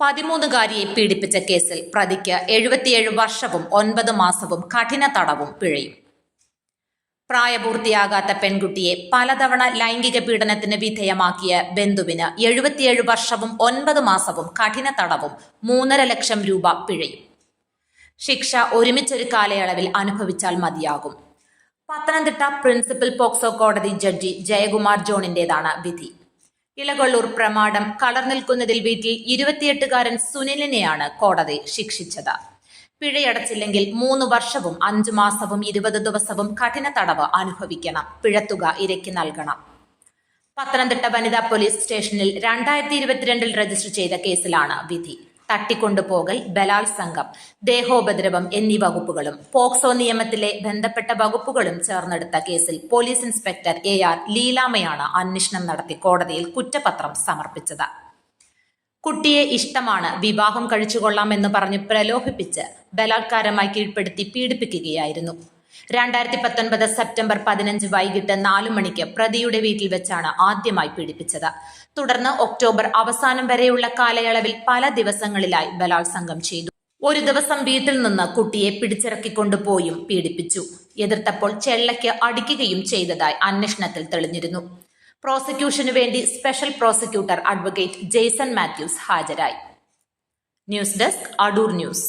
പതിമൂന്നുകാരിയെ പീഡിപ്പിച്ച കേസിൽ പ്രതിക്ക് എഴുപത്തിയേഴ് വർഷവും ഒൻപത് മാസവും കഠിന തടവും പിഴയും. പ്രായപൂർത്തിയാകാത്ത പെൺകുട്ടിയെ പലതവണ ലൈംഗിക പീഡനത്തിന് വിധേയമാക്കിയ ബന്ധുവിന് എഴുപത്തിയേഴ് വർഷവും ഒൻപത് മാസവും കഠിന തടവും മൂന്നര ലക്ഷം രൂപ പിഴയും. ശിക്ഷ ഒരുമിച്ചൊരു കാലയളവിൽ അനുഭവിച്ചാൽ മതിയാകും. പത്തനംതിട്ട പ്രിൻസിപ്പൽ പോക്സോ കോടതി ജഡ്ജി ജയകുമാർ ജോണിന്റേതാണ് വിധി. ഇളകൊള്ളൂർ പ്രമാടം കളർ നിൽക്കുന്നതിൽ വീട്ടിൽ ഇരുപത്തിയെട്ടുകാരൻ സുനിലിനെയാണ് കോടതി ശിക്ഷിച്ചത്. പിഴയടച്ചില്ലെങ്കിൽ മൂന്ന് വർഷവും അഞ്ചു മാസവും ഇരുപത് ദിവസവും കഠിന തടവ് അനുഭവിക്കണം. പിഴത്തുക ഇരയ്ക്ക് നൽകണം. പത്തനംതിട്ട വനിതാ പോലീസ് സ്റ്റേഷനിൽ രണ്ടായിരത്തി ഇരുപത്തിരണ്ടിൽ രജിസ്റ്റർ ചെയ്ത കേസിലാണ് വിധി. തട്ടിക്കൊണ്ടുപോകൽ ബലാത്സംഗം ദേഹോപദ്രവം എന്നീ വകുപ്പുകളും പോക്സോ നിയമത്തിലെ ബന്ധപ്പെട്ട വകുപ്പുകളും ചേർന്നെടുത്ത കേസിൽ പോലീസ് ഇൻസ്പെക്ടർ എ ആർ ലീലാമയാണ് അന്വേഷണം നടത്തി കോടതിയിൽ കുറ്റപത്രം സമർപ്പിച്ചത്. കുട്ടിയെ ഇഷ്ടമാണ് വിവാഹം കഴിച്ചുകൊള്ളാമെന്ന് പറഞ്ഞ് പ്രലോഭിപ്പിച്ച് ബലാത്കാരമായി കീഴ്പ്പെടുത്തി പീഡിപ്പിക്കുകയായിരുന്നു. രണ്ടായിരത്തി പത്തൊൻപത് സെപ്റ്റംബർ പതിനഞ്ച് വൈകിട്ട് നാലു മണിക്ക് പ്രതിയുടെ വീട്ടിൽ വെച്ചാണ് ആദ്യമായി പീഡിപ്പിച്ചത്. തുടർന്ന് ഒക്ടോബർ അവസാനം വരെയുള്ള കാലയളവിൽ പല ദിവസങ്ങളിലായി ബലാത്സംഗം ചെയ്തു. ഒരു ദിവസം വീട്ടിൽ നിന്ന് കുട്ടിയെ പിടിച്ചിറക്കിക്കൊണ്ടുപോയും പീഡിപ്പിച്ചു. എതിർത്തപ്പോൾ ചെള്ളയ്ക്ക് അടിക്കുകയും ചെയ്തതായി അന്വേഷണത്തിൽ തെളിഞ്ഞിരുന്നു. പ്രോസിക്യൂഷനു വേണ്ടി special prosecutor advocate Jaison Mathews ഹാജരായി. News desk Adoor news.